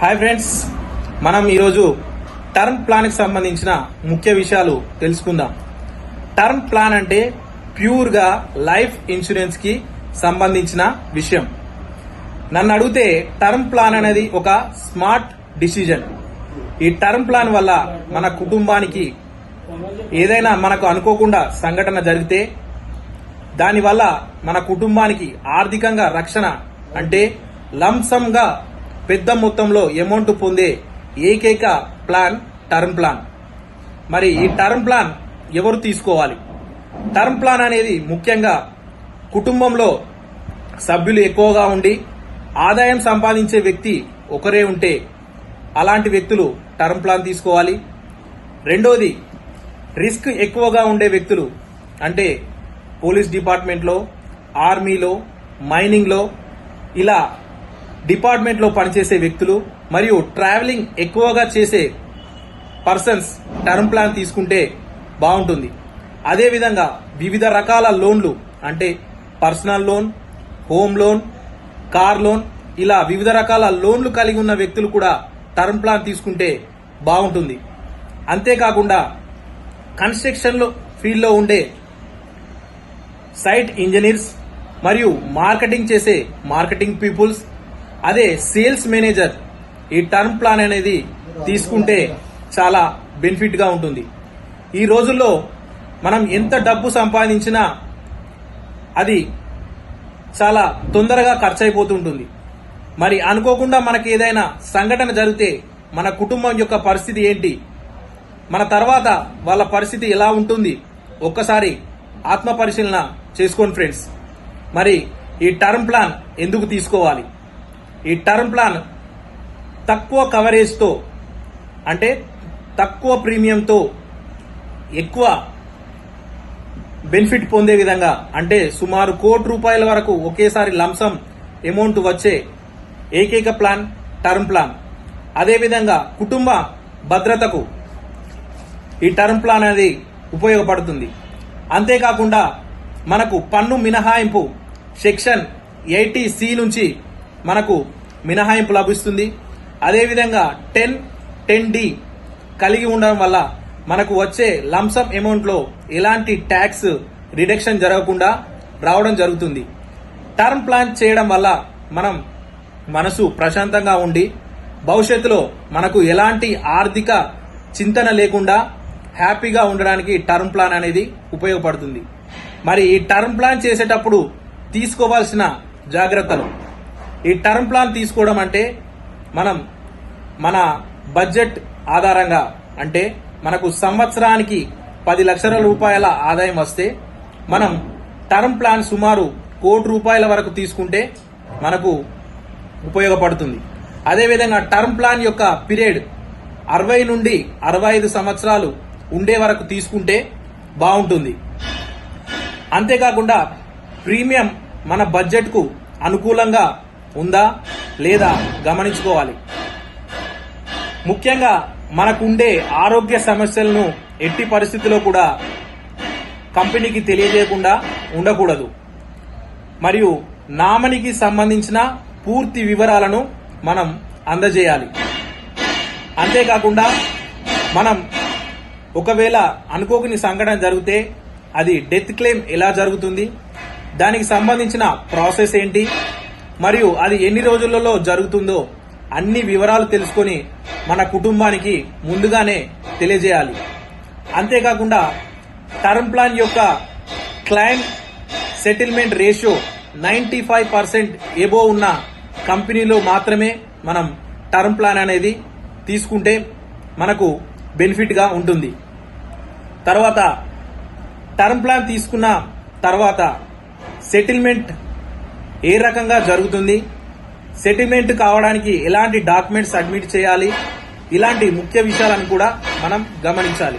Hi friends మనం ఈరోజు term ప్లాన్కి సంబంధించిన ముఖ్య విషయాలు తెలుసుకుందాం. టర్మ్ ప్లాన్ అంటే ప్యూర్గా లైఫ్ ఇన్సూరెన్స్కి సంబంధించిన విషయం. నన్ను అడిగితే టర్మ్ ప్లాన్ అనేది ఒక స్మార్ట్ డిసిజన్. ఈ టర్మ్ ప్లాన్ వల్ల మన కుటుంబానికి ఏదైనా మనకు అనుకోకుండా సంఘటన జరిగితే దానివల్ల మన కుటుంబానికి ఆర్థికంగా రక్షణ అంటే లంసంగా పెద్ద మొత్తంలో అమౌంట్ పొందే ఏకైక ప్లాన్ టర్మ్ ప్లాన్ మరి ఈ టర్మ్ ప్లాన్ ఎవరు తీసుకోవాలి? టర్మ్ ప్లాన్ అనేది ముఖ్యంగా కుటుంబంలో సభ్యులు ఎక్కువగా ఉండి ఆదాయం సంపాదించే వ్యక్తి ఒకరే ఉంటే అలాంటి వ్యక్తులు టర్మ్ ప్లాన్ తీసుకోవాలి. రెండోది రిస్క్ ఎక్కువగా ఉండే వ్యక్తులు అంటే పోలీస్ డిపార్ట్మెంట్లో ఆర్మీలో మైనింగ్లో ఇలా డిపార్ట్మెంట్లో పనిచేసే వ్యక్తులు మరియు ట్రావెలింగ్ ఎక్కువగా చేసే పర్సన్స్ టర్మ్ ప్లాన్ తీసుకుంటే బాగుంటుంది. అదేవిధంగా వివిధ రకాల లోన్లు అంటే personal loan home loan car loan ఇలా వివిధ రకాల లోన్లు కలిగి ఉన్న వ్యక్తులు కూడా టర్మ్ ప్లాన్ తీసుకుంటే బాగుంటుంది. అంతేకాకుండా కన్స్ట్రక్షన్లో ఫీల్డ్లో ఉండే సైట్ ఇంజనీర్స్ మరియు మార్కెటింగ్ చేసే మార్కెటింగ్ పీపుల్స్ అదే సేల్స్ మేనేజర్ ఈ టర్మ్ ప్లాన్ అనేది తీసుకుంటే చాలా బెనిఫిట్గా ఉంటుంది. ఈ రోజుల్లో మనం ఎంత డబ్బు సంపాదించినా అది చాలా తొందరగా ఖర్చు అయిపోతుంటుంది మరి అనుకోకుండా మనకి ఏదైనా సంఘటన జరిగితే మన కుటుంబం యొక్క పరిస్థితి ఏంటి? మన తర్వాత వాళ్ళ పరిస్థితి ఎలా ఉంటుంది? ఒక్కసారి ఆత్మ పరిశీలన చేసుకోండి ఫ్రెండ్స్. మరి ఈ టర్మ్ ప్లాన్ ఎందుకు తీసుకోవాలి? ఈ టర్మ్ ప్లాన్ తక్కువ కవరేజ్తో అంటే తక్కువ ప్రీమియంతో ఎక్కువ బెనిఫిట్ పొందే విధంగా అంటే సుమారు కోటి రూపాయల వరకు ఒకేసారి లంసం అమౌంట్ వచ్చే ఏకైక ప్లాన్ టర్మ్ ప్లాన్. అదేవిధంగా కుటుంబ భద్రతకు ఈ టర్మ్ ప్లాన్ అనేది ఉపయోగపడుతుంది. అంతేకాకుండా మనకు పన్ను మినహాయింపు సెక్షన్ ఎయిటీ సి నుంచి మనకు మినహాయింపు లభిస్తుంది. అదేవిధంగా టెన్ టెన్ డి కలిగి ఉండడం వల్ల మనకు వచ్చే లంసమ్ అమౌంట్లో ఎలాంటి ట్యాక్స్ రిడక్షన్ జరగకుండా రావడం జరుగుతుంది. టర్మ్ ప్లాన్ చేయడం వల్ల మనం మనసు ప్రశాంతంగా ఉండి భవిష్యత్తులో మనకు ఎలాంటి ఆర్థిక చింతన లేకుండా హ్యాపీగా ఉండడానికి టర్మ్ ప్లాన్ అనేది ఉపయోగపడుతుంది. మరి ఈ టర్మ్ ప్లాన్ చేసేటప్పుడు తీసుకోవాల్సిన జాగ్రత్తలు? ఈ టర్మ్ ప్లాన్ తీసుకోవడం అంటే మనం మన బడ్జెట్ ఆధారంగా అంటే మనకు సంవత్సరానికి పది లక్షల రూపాయల ఆదాయం వస్తే మనం టర్మ్ ప్లాన్ సుమారు కోటి రూపాయల వరకు తీసుకుంటే మనకు ఉపయోగపడుతుంది. అదేవిధంగా టర్మ్ ప్లాన్ యొక్క పీరియడ్ అరవై నుండి అరవై ఐదు సంవత్సరాలు ఉండే వరకు తీసుకుంటే బాగుంటుంది. అంతేకాకుండా ప్రీమియం మన బడ్జెట్కు అనుకూలంగా ఉందా లేదా గమనించుకోవాలి. ముఖ్యంగా మనకుండే ఆరోగ్య సమస్యలను ఎట్టి పరిస్థితిలో కూడా కంపెనీకి తెలియజేయకుండా ఉండకూడదు. మరియు నామనికి సంబంధించిన పూర్తి వివరాలను మనం అందజేయాలి. అంతేకాకుండా మనం ఒకవేళ అనుకోకుని సంఘటన జరిగితే అది డెత్ క్లెయిమ్ ఎలా జరుగుతుంది? దానికి సంబంధించిన ప్రాసెస్ ఏంటి? మరియు అది ఎన్ని రోజులలో జరుగుతుందో అన్ని వివరాలు తెలుసుకొని మన కుటుంబానికి ముందుగానే తెలియజేయాలి. అంతేకాకుండా టర్మ్ ప్లాన్ యొక్క claim settlement ratio ninety five percent above ఉన్న కంపెనీలో మాత్రమే మనం టర్మ్ ప్లాన్ అనేది తీసుకుంటే మనకు బెనిఫిట్గా ఉంటుంది. తర్వాత టర్మ్ ప్లాన్ తీసుకున్న తర్వాత సెటిల్మెంట్ ఏ రకంగా జరుగుతుంది? సెటిల్మెంట్ కావడానికి ఎలాంటి డాక్యుమెంట్స్ సబ్మిట్ చేయాలి? ఇలాంటి ముఖ్య విషయాలను కూడా మనం గమనించాలి.